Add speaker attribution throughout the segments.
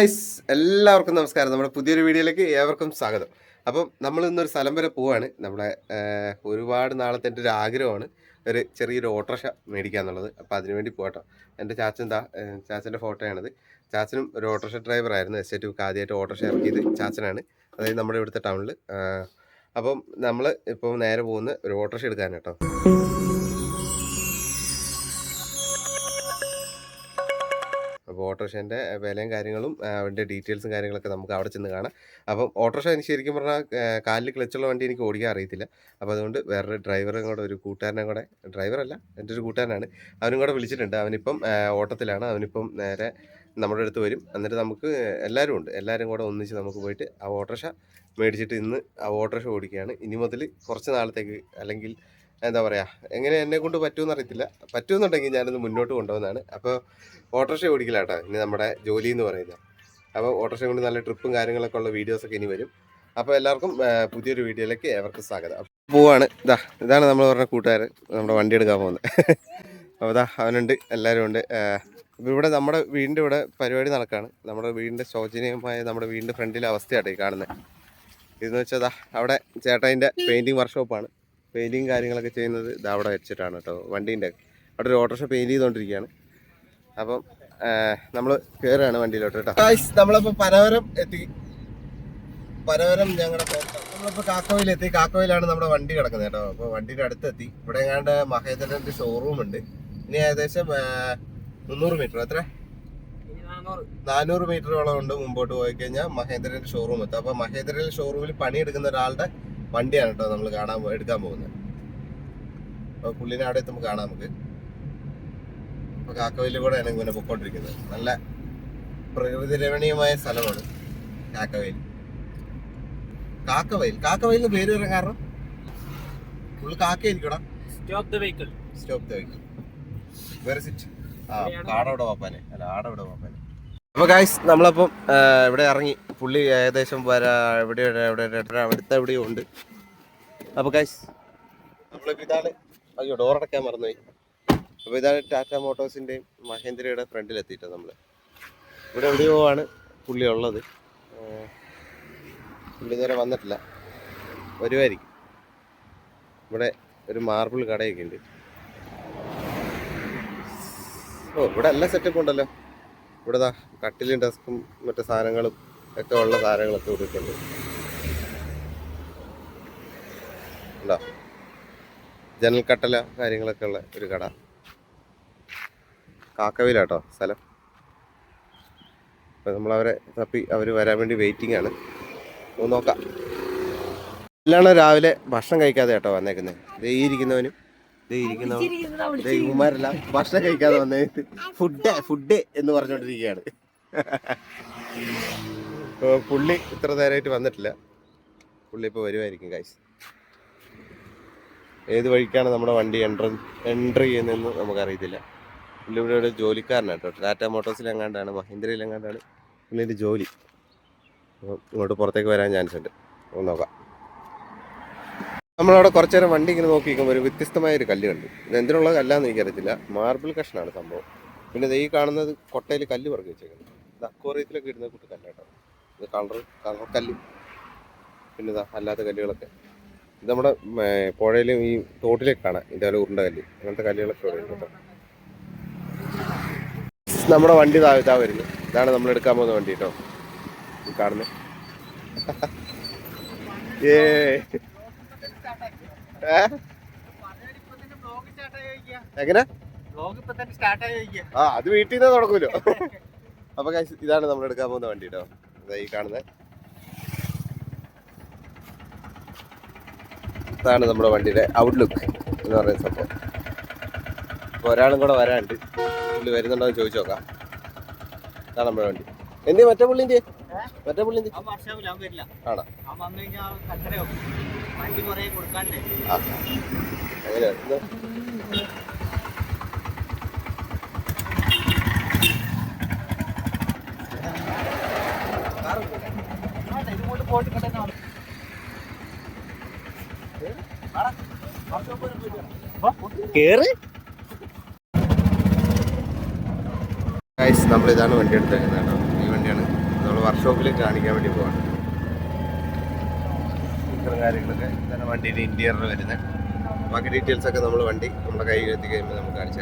Speaker 1: Guys എല്ലാവർക്കും നമസ്കാരം. നമ്മുടെ പുതിയൊരു വീഡിയോയിലേക്ക് ഏവർക്കും സ്വാഗതം. അപ്പം നമ്മൾ ഇന്നൊരു സ്ഥലം വരെ പോവാണ്. നമ്മുടെ ഒരുപാട് നാളത്തെ എന്റെ ഒരു ആഗ്രഹമാണ് ഒരു ചെറിയൊരു ഓട്ടോറിക്ഷ മേടിക്കുക എന്നുള്ളത്. അപ്പോൾ അതിനുവേണ്ടി പോകട്ടോ. എന്റെ ചാച്ചൻ എന്താ ചാച്ചന്റെ ഫോട്ടോയാണിത്. ചാച്ചനും ഒരു ഓട്ടോറിക്ഷ ഡ്രൈവറായിരുന്നു എസ് ഐ ടി ആദ്യമായിട്ട് ഓട്ടോറിക്ഷ ഇറക്കിയത് ചാച്ചനാണ്. അതായത് നമ്മുടെ ഇവിടുത്തെ ടൗണിൽ അപ്പം നമ്മൾ ഇപ്പം നേരെ പോകുന്ന ഒരു ഓട്ടോറിക്ഷ എടുക്കാൻ കേട്ടോ. ഓട്ടോറിക്ഷേന്റെ വിലയും കാര്യങ്ങളും അവന്റെ ഡീറ്റെയിൽസും കാര്യങ്ങളൊക്കെ നമുക്ക് അവിടെ ചെന്ന് കാണാം. അപ്പം ഓട്ടോറിക്ഷ എനിക്ക് ശരിക്കും പറഞ്ഞാൽ കാലിൽ ക്ലച്ചുള്ള വണ്ടി എനിക്ക് ഓടിക്കാൻ അറിയത്തില്ല. അപ്പോൾ അതുകൊണ്ട് വേറൊരു ഡ്രൈവറും കൂടെ ഒരു കൂട്ടുകാരനെ കൂടെ ഡ്രൈവറല്ല എന്റെ ഒരു കൂട്ടുകാരനാണ്. അവനും കൂടെ വിളിച്ചിട്ടുണ്ട്. അവനിപ്പം ഓട്ടത്തിലാണ്. അവനിപ്പം നേരെ നമ്മുടെ അടുത്ത് വരും. എന്നിട്ട് നമുക്ക് എല്ലാവരും ഉണ്ട്. എല്ലാവരും കൂടെ ഒന്നിച്ച് നമുക്ക് പോയിട്ട് ആ ഓട്ടോറിക്ഷ മേടിച്ചിട്ട് ഇന്ന് ആ ഓട്ടോറിക്ഷ ഓടിക്കുകയാണ്. ഇനി മുതൽ കുറച്ച് നാളത്തേക്ക് അല്ലെങ്കിൽ എന്താ പറയുക എങ്ങനെ എന്നെ കൊണ്ട് പറ്റുമെന്ന് അറിയത്തില്ല. പറ്റുമെന്നുണ്ടെങ്കിൽ ഞാനത് മുന്നോട്ട് കൊണ്ടുപോകുന്നതാണ് അപ്പോൾ ഓട്ടോറിക്ഷ ഓടിക്കലാട്ടോ ഇനി നമ്മുടെ ജോലി എന്ന് പറയുന്നത് അപ്പോൾ ഓട്ടോറിക്ഷ കൊണ്ട് നല്ല ട്രിപ്പും കാര്യങ്ങളൊക്കെ ഉള്ള വീഡിയോസൊക്കെ ഇനി വരും. അപ്പോൾ എല്ലാവർക്കും പുതിയൊരു വീഡിയോയിലേക്ക് ഏവർക്കും സ്വാഗതം. പോവാണ്. ഇതാ ഇതാണ് നമ്മൾ പറഞ്ഞ കൂട്ടുകാരൻ നമ്മുടെ വണ്ടി എടുക്കാൻ പോകുന്നത് അപ്പോൾ ഇതാ അവനുണ്ട് എല്ലാവരും ഉണ്ട്. അപ്പോൾ ഇവിടെ നമ്മുടെ വീടിന്റെ ഇവിടെ പരിപാടി നടക്കുകയാണ് നമ്മുടെ വീടിന്റെ ശോചനീയമായ നമ്മുടെ വീടിന്റെ ഫ്രണ്ടിലെ അവസ്ഥയാട്ടോ ഈ കാണുന്നത് ഇതെന്ന് വെച്ചാൽ അവിടെ ചേട്ടായിന്റെ പെയിന്റിങ് വർക്ക്ഷോപ്പാണ്. പെയിന്റിങ് കാര്യങ്ങളൊക്കെ ചെയ്യുന്നത് ഇതവിടെ അവിടെ വെച്ചിട്ടാണ് കേട്ടോ വണ്ടീന്റെ. അവിടെ ഒരു ഓട്ടോറിക്ഷ പെയിന്റ് ചെയ്തുകൊണ്ടിരിക്കുകയാണ് അപ്പം നമ്മൾ കയറുകയാണ് വണ്ടിയിലോട്ട് കേട്ടോ. നമ്മളിപ്പോൾ പനവരം എത്തി. പനവരം ഞങ്ങളുടെ നമ്മളിപ്പോൾ കാക്കോയിലെത്തി. കാക്കോയിലാണ് നമ്മുടെ വണ്ടി കിടക്കുന്നത് കേട്ടോ. അപ്പോൾ വണ്ടിയുടെ അടുത്തെത്തി. ഇവിടെ എങ്ങാണ്ട് മഹേന്ദ്രന്റെ ഷോറൂം ഉണ്ട്. ഇനി ഏകദേശം മുന്നൂറ് മീറ്റർ എത്ര? നാനൂറ് മീറ്ററോളം ഉണ്ട് മുമ്പോട്ട് പോയി കഴിഞ്ഞാൽ മഹേന്ദ്രന്റെ ഷോറൂം എത്തും. അപ്പോൾ മഹേന്ദ്രന്റെ ഷോറൂമിൽ പണിയെടുക്കുന്ന ഒരാളുടെ വണ്ടിയാണ് കേട്ടോ നമ്മൾ കാണാൻ എടുക്കാൻ പോകുന്നത് അപ്പൊ പുള്ളിനെ അവിടെ എത്തുമ്പോൾ കാണാം നമുക്ക്. അപ്പൊ കൂടെ കൂടെയാണ് ഇങ്ങനെ പൊക്കോണ്ടിരിക്കുന്നത്. നല്ല പ്രകൃതി രമണീയമായ സ്ഥലമാണ് കാക്കവയിൽ കാക്കവയിൽ കാക്കവയിൽ പേര് വരാൻ കാരണം? Full കാക്കയായിരിക്കടാ.
Speaker 2: Stop the vehicle
Speaker 1: stop the vehicle വേറെ സിറ്റ് ആ കാടവിടെ പാപ്പാനെ. അല്ല ആടവിടെ പാപ്പാനെ. അപ്പൊ ഗായ്സ് നമ്മളപ്പം ഇവിടെ ഇറങ്ങി. പുള്ളി ഏകദേശം വരാ എവിടെ അവിടുത്തെ എവിടെയോ ഉണ്ട്. അപ്പൊ കൈസ് നമ്മളിപ്പോ ഇതാണ് അയ്യോ ഡോർ അടക്കാൻ മറന്നുപോയി. അപ്പൊ ഇതാണ് ടാറ്റ മോട്ടോഴ്സിന്റെയും മഹേന്ദ്രയുടെ ഫ്രണ്ടിൽ എത്തിയിട്ട് നമ്മൾ. ഇവിടെ എവിടെയോ ആണ് പുള്ളി ഉള്ളത്. പുള്ളി ഇതുവരെ വന്നിട്ടില്ല. വരുമായിരിക്കും ഇവിടെ ഒരു മാർബിൾ കടയൊക്കെ ഉണ്ട്. ഓ ഇവിടെ എല്ലാ സെറ്റപ്പും ഉണ്ടല്ലോ. ഇവിടെ ദാ കട്ടിലും ഡെസ്കും മറ്റു സാധനങ്ങളും ഒക്കെ ഉള്ള സാധനങ്ങളൊക്കെ ഇവിടെ ഉണ്ട് ഉണ്ടോ ജനൽ കട്ടല കാര്യങ്ങളൊക്കെ ഉള്ള ഒരു കട. കാക്കവിലാട്ടോ സ്ഥലം. അപ്പം നമ്മളവരെ തപ്പി അവർ വരാൻ വേണ്ടി വെയിറ്റിംഗ് ആണ്. ഒന്ന് നോക്കാം. എല്ലാണോ രാവിലെ ഭക്ഷണം കഴിക്കാതെ കേട്ടോ വന്നേക്കുന്നത് ദേ ഇരിക്കുന്നവനും ദേ ഇരിക്കുന്നവൻ ദേ ഇവന്മാരെല്ലാം ഭക്ഷണം കഴിക്കാതെ വന്നേ ഫുഡ് ഫുഡ് എന്ന് പറഞ്ഞുകൊണ്ടിരിക്കുകയാണ്. പുള്ളി ഇത്ര നേരമായിട്ട് വന്നിട്ടില്ല. പുള്ളി ഇപ്പോൾ വരുമായിരിക്കും കാശ് ഏത് വഴിക്കാണ് നമ്മുടെ വണ്ടി എൻട്ര എൻട്രി ചെയ്യുന്നതെന്ന് നമുക്കറിയത്തില്ല. പുള്ളി ഇവിടെ ഒരു ജോലിക്കാരനാണ് കേട്ടോ. ടാറ്റ മോട്ടോഴ്സിലെങ്ങാണ്ടാണ് മഹീന്ദ്രയിലെങ്ങാണ്ടാണ് പുള്ളിന്റെ ജോലി. ഇങ്ങോട്ട് പുറത്തേക്ക് വരാൻ ചാൻസ് ഉണ്ട്. ഒന്ന് നോക്കാം. നമ്മളവിടെ കുറച്ചു നേരം വണ്ടി ഇങ്ങനെ നോക്കി നിൽക്കുമ്പോൾ ഒരു വ്യത്യസ്തമായ ഒരു കല്ല് കണ്ടു. ഇത് എന്തിനുള്ള കല്ലാന്ന് എനിക്കറിയത്തില്ല. മാർബിൾ കഷ്ണാണ് സംഭവം. പിന്നെ ഈ കാണുന്നത് കൊട്ടയിൽ കല്ല് പറക്കി വെച്ചേക്കുന്നത്. അക്വറിയത്തിലൊക്കെ ഇടുന്ന കൂട്ട്. കല്ലാട്ടോ ഇത് കളർ കളർ കല്ല്. പിന്നെ ഇതാ അല്ലാത്ത കല്ലുകളൊക്കെ. ഇത് നമ്മുടെ പുഴയിലും ഈ തോട്ടിലേക്ക് കാണാം ഇതേപോലെ ഉരുണ്ട കല്ല്. അങ്ങനത്തെ കല്ലുകളൊക്കെ ഇവിടെ കേട്ടോ. നമ്മുടെ വണ്ടി ഇതാ ഇതാ വരുന്നു. ഇതാണ് നമ്മൾ എടുക്കാൻ പോകുന്ന വണ്ടി കേട്ടോ. ഈ കാണുന്നത് ഏ? എങ്ങനെ? ആ അത് വീട്ടിൽ നിന്ന് തുടങ്ങൂലോ അപ്പൊ ഇതാണ് നമ്മൾ എടുക്കാൻ പോകുന്ന വണ്ടി കേട്ടോ. ഈ കാണുന്നത് ഇതാണ് നമ്മുടെ വണ്ടിയുടെ ഔട്ട്ലുക്ക് എന്ന് പറയുന്ന സംഭവം. അപ്പൊ ഒരാളും കൂടെ വരാനുണ്ട്. പുള്ളി വരുന്നുണ്ടോ എന്ന് ചോദിച്ചു നോക്കാം. ഇതാണ് നമ്മുടെ വണ്ടി. എന്തേ മറ്റേ പുള്ളിന്റെ മറ്റേ പുള്ളിന്റെ ആണോ?
Speaker 2: അവൻ വന്നു കഴിഞ്ഞാൽ കച്ചറയാവും വണ്ടി കുറെ കൊടുക്കാണ്ട്
Speaker 1: ആ അങ്ങനെയാണ് ഇത്
Speaker 2: ഇതുകൊണ്ട് പോയിട്ട് കിടക്കാൻ
Speaker 1: കേറ്. നമ്മൾ ഇതാണ് വണ്ടി എടുത്തേക്കുന്നത് കേട്ടോ ഈ വണ്ടിയാണ്. നമ്മൾ വർക്ക്ഷോപ്പിൽ കാണിക്കാൻ വേണ്ടി പോവാണ്. കാര്യങ്ങളൊക്കെ ഇതാണ് വണ്ടിയുടെ ഇന്റീരിയർ വരുന്നത് ബാക്കി ഡീറ്റെയിൽസ് ഒക്കെ നമ്മൾ വണ്ടി നമ്മുടെ കയ്യിൽ എത്തി കഴിയുമ്പോൾ നമുക്ക് കാണിച്ചു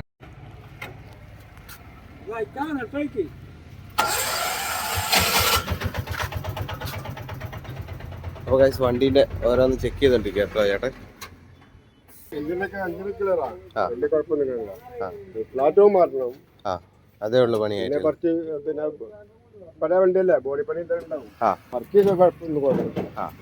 Speaker 1: അപ്പൊ ഗൈസ് വണ്ടീന്റെ ഓരോന്ന് ചെക്ക് ചെയ്തോണ്ടിരിക്കുക കേട്ടോ ചേട്ടൻ.
Speaker 3: മാറ്റണം.
Speaker 1: ആ. അതേ ഉള്ളു പണിയായിട്ട്
Speaker 3: കുറച്ച് പിന്നെ പഴയ വണ്ടിയല്ലേ? ബോഡി പണി ഉണ്ടാവും.
Speaker 1: ആ.
Speaker 3: വർക്ക് ചെയ്ത കുഴപ്പമൊന്നും കുഴപ്പമില്ല.
Speaker 1: ആ.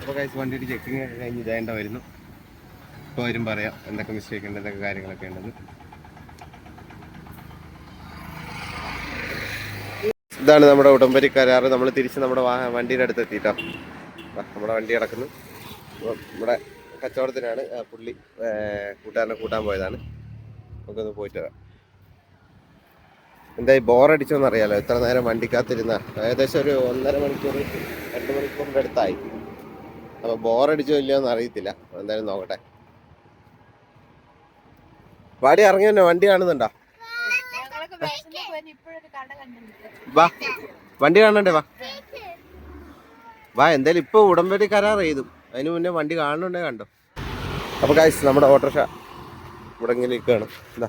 Speaker 1: അപ്പോൾ കൈസ് വണ്ടിയുടെ ചെക്കിങ് കഴിഞ്ഞ് ഇതേണ്ട വരുന്നു. ഇപ്പോൾ വരും പറയാം. എന്തൊക്കെ മിസ്റ്റേക്ക് ഉണ്ട് എന്തൊക്കെ കാര്യങ്ങളൊക്കെ ഉണ്ടെന്ന്. ഇതാണ് നമ്മുടെ ഉടമ്പരി കരാറ് നമ്മൾ തിരിച്ച് നമ്മുടെ വണ്ടിയുടെ അടുത്ത് എത്തിയിട്ടോ നമ്മുടെ വണ്ടി കിടക്കുന്നു. നമ്മുടെ കച്ചവടത്തിനാണ് പുള്ളി കൂട്ടുകാരനെ കൂട്ടാൻ പോയതാണ്. നമുക്കൊന്ന് പോയിട്ട് വരാം. എന്തായി ബോറടിച്ചോന്ന് അറിയാലോ എത്ര നേരം വണ്ടിക്കാത്തിരുന്ന ഏകദേശം ഒരു ഒന്നര മണിക്കൂർ രണ്ട് മണിക്കൂറിന്റെ അടുത്തായി. അപ്പോൾ ബോറടിച്ചോ ഇല്ലയോ എന്ന് അറിയത്തില്ല എന്തായാലും നോക്കട്ടെ. വാടി ഇറങ്ങി തന്നെ വണ്ടി കാണുന്നുണ്ടോ? വാ. വണ്ടി കാണണ്ടേ വാ. വാ എന്തായാലും ഇപ്പോൾ ഉടമ്പടി കരാർ ചെയ്തു. അതിന് മുന്നേ വണ്ടി കാണുന്നുണ്ടേ കണ്ടോ. അപ്പോൾ കാശ് നമ്മുടെ ഓട്ടോറിക്ഷ ഇവിടെ ഇങ്ങനെ നിൽക്കുകയാണ് എന്താ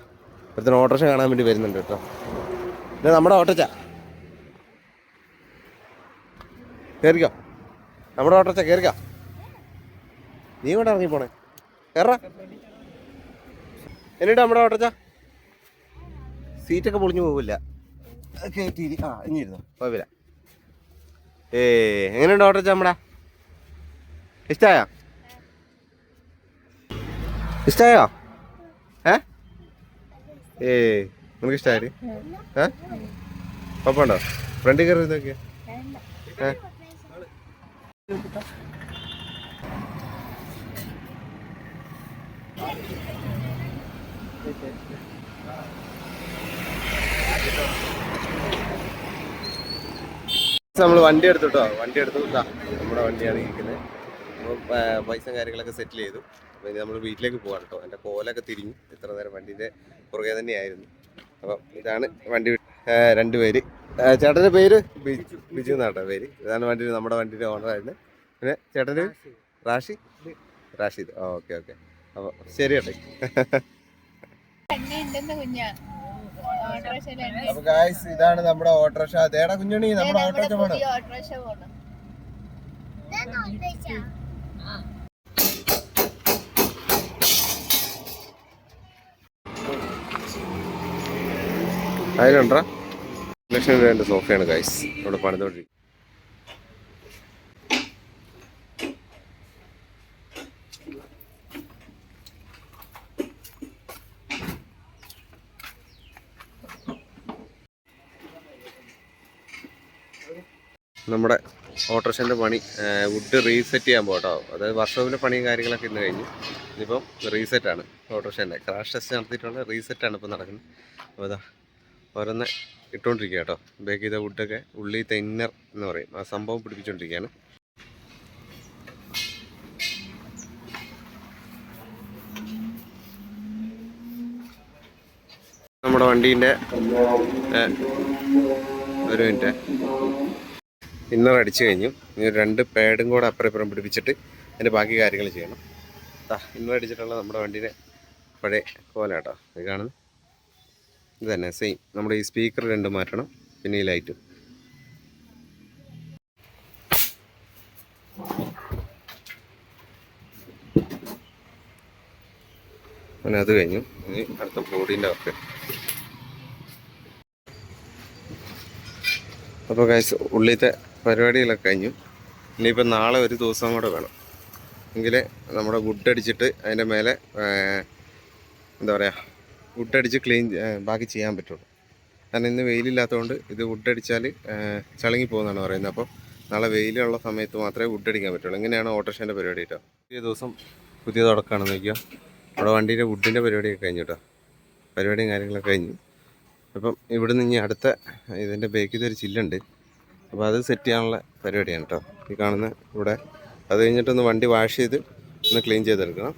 Speaker 1: ഇവിടുത്തെ ഓട്ടോറിക്ഷ കാണാൻ വേണ്ടി വരുന്നുണ്ട് കേട്ടോ. ഇത് നമ്മുടെ ഓട്ടോച്ച കയറിക്കോ നമ്മുടെ ഓട്ടോച്ച കയറിക്കോ നീ ഇവിടെ ഇറങ്ങി പോണേ? കയറ എന്നിട്ട് നമ്മുടെ ഓട്ടോച്ച സീറ്റൊക്കെ പൊളിഞ്ഞു പോവില്ല. കയറ്റി. ആ ഇനി ഇരുന്നോ കുഴപ്പമില്ല. ഏ എങ്ങനെയുണ്ട് ഓട്ടോ ചമ്മട ഇഷ്ടായോ? ഇഷ്ടായോ? ഏ? ഏ നിനക്ക് ഇഷ്ടമായി ഏ? കുഴപ്പമുണ്ടോ? ഫ്രണ്ടിൽ കയറി നോക്കിയ ഏ? നമ്മൾ വണ്ടി എടുത്തു കേട്ടോ വണ്ടി എടുത്തു. നമ്മുടെ വണ്ടിയാണ് ഇരിക്കുന്നത് അപ്പം പൈസ കാര്യങ്ങളൊക്കെ സെറ്റിൽ ചെയ്തു. അപ്പോൾ ഇനി നമ്മൾ വീട്ടിലേക്ക് പോകാം കേട്ടോ എന്റെ കോലൊക്കെ തിരിഞ്ഞു. ഇത്ര നേരം വണ്ടീന്റെ പുറകെ തന്നെയായിരുന്നു. അപ്പം ഇതാണ് വണ്ടി രണ്ട് രണ്ടുപേര് ചേട്ടന്റെ പേര്? ബിജു ബിജു എന്നാട്ടോ പേര്. ഇതാണ് വണ്ടി നമ്മുടെ വണ്ടിയുടെ ഓണറായിരുന്നു പിന്നെ ചേട്ടന്റെ റാഷി. Rashid okay okay. അപ്പോൾ ശരി കേട്ടെ. അപ്പോൾ ഗായ്സ് ഇതാണ് നമ്മുടെ ഓട്ടോറിക്ഷ. അതേടാ കുഞ്ഞുണി നമ്മുടെ ഓട്ടോറിക്ഷ
Speaker 4: പോണം.
Speaker 1: അതിലുണ്ടാ? ലക്ഷം രൂപ സോഫയാണ് ഗൈസ് ഇവിടെ പണിതോണ്ടിരിക്കും നമ്മുടെ ഓട്ടോറിക്ഷന്റെ പണി വുഡ് റീസെറ്റ് ചെയ്യാൻ പോട്ടോ അതായത് വർക്ക്ഷോപ്പിലെ പണിയും കാര്യങ്ങളൊക്കെ ഇന്ന് കഴിഞ്ഞു. ഇനിയിപ്പം റീസെറ്റാണ് ഓട്ടോറിക്ഷന്റെ. ക്രാഷ് ടെസ്റ്റ് നടത്തിയിട്ടുള്ള റീസെറ്റാണ് ഇപ്പോൾ നടക്കുന്നത്. അപ്പോൾ അതാ ഓരോന്ന് ഇട്ടുകൊണ്ടിരിക്കുക കേട്ടോ. ബേക്ക് ചെയ്ത വുഡൊക്കെ ഉള്ളി തെന്നർ എന്ന് പറയും. ആ സംഭവം പിടിപ്പിച്ചുകൊണ്ടിരിക്കുകയാണ് നമ്മുടെ വണ്ടീന്റെ ഒരു മിനിറ്റ്. ഇന്നർ അടിച്ചു കഴിഞ്ഞു. ഇനി രണ്ട് പാഡും കൂടെ അപ്പുറം ഇപ്പുറം പിടിപ്പിച്ചിട്ട് അതിന്റെ ബാക്കി കാര്യങ്ങൾ ചെയ്യണം. ഇന്നർ അടിച്ചിട്ടുള്ള നമ്മുടെ വണ്ടീന്റെ പഴയ കോല കേട്ടോ. ഇത് കാണുന്നത് ഇത് തന്നെ സെയിം നമ്മുടെ ഈ സ്പീക്കർ രണ്ടും മാറ്റണം പിന്നെ ഈ ലൈറ്റും അങ്ങനെ അത് കഴിഞ്ഞു. ഇനി അടുത്ത ബോഡീന്റെ വർക്ക് അപ്പോൾ കാശ് ഉള്ളിലത്തെ പരിപാടികളൊക്കെ കഴിഞ്ഞു. ഇനിയിപ്പോൾ നാളെ ഒരു ദിവസം കൂടെ വേണം. എങ്കിലേ നമ്മുടെ വുഡ് അടിച്ചിട്ട് അതിന്റെ മേലെ എന്താ പറയുക വുഡ് അടിച്ച് ക്ലീൻ ബാക്കി ചെയ്യാൻ പറ്റുള്ളൂ. കാരണം ഇന്ന് വെയിലില്ലാത്തതുകൊണ്ട് ഇത് വുഡ് അടിച്ചാൽ ചളങ്ങി പോകുന്നതാണ് പറയുന്നത്. അപ്പോൾ നാളെ വെയിലുള്ള സമയത്ത് മാത്രമേ വുഡ് അടിക്കാൻ പറ്റുള്ളൂ. ഇങ്ങനെയാണ് ഓട്ടോഷേന്റെ പരിപാടി കേട്ടോ. പുതിയ ദിവസം പുതിയ തുടക്കമാണ് നോക്കിയോ നമ്മുടെ വണ്ടീന്റെ വുഡിന്റെ പരിപാടിയൊക്കെ കഴിഞ്ഞു കേട്ടോ. പരിപാടിയും കാര്യങ്ങളൊക്കെ കഴിഞ്ഞു. അപ്പം ഇവിടെ നിന്ന് ഇനി അടുത്ത ഇതിന്റെ ബേക്ക് ഒരു ചില്ലുണ്ട്. അപ്പോൾ അത് സെറ്റ് ചെയ്യാനുള്ള പരിപാടിയാണ് കേട്ടോ. ഈ കാണുന്ന ഇവിടെ അത് കഴിഞ്ഞിട്ടൊന്ന് വണ്ടി വാഷ് ചെയ്ത് ഒന്ന് ക്ലീൻ ചെയ്തെടുക്കണം.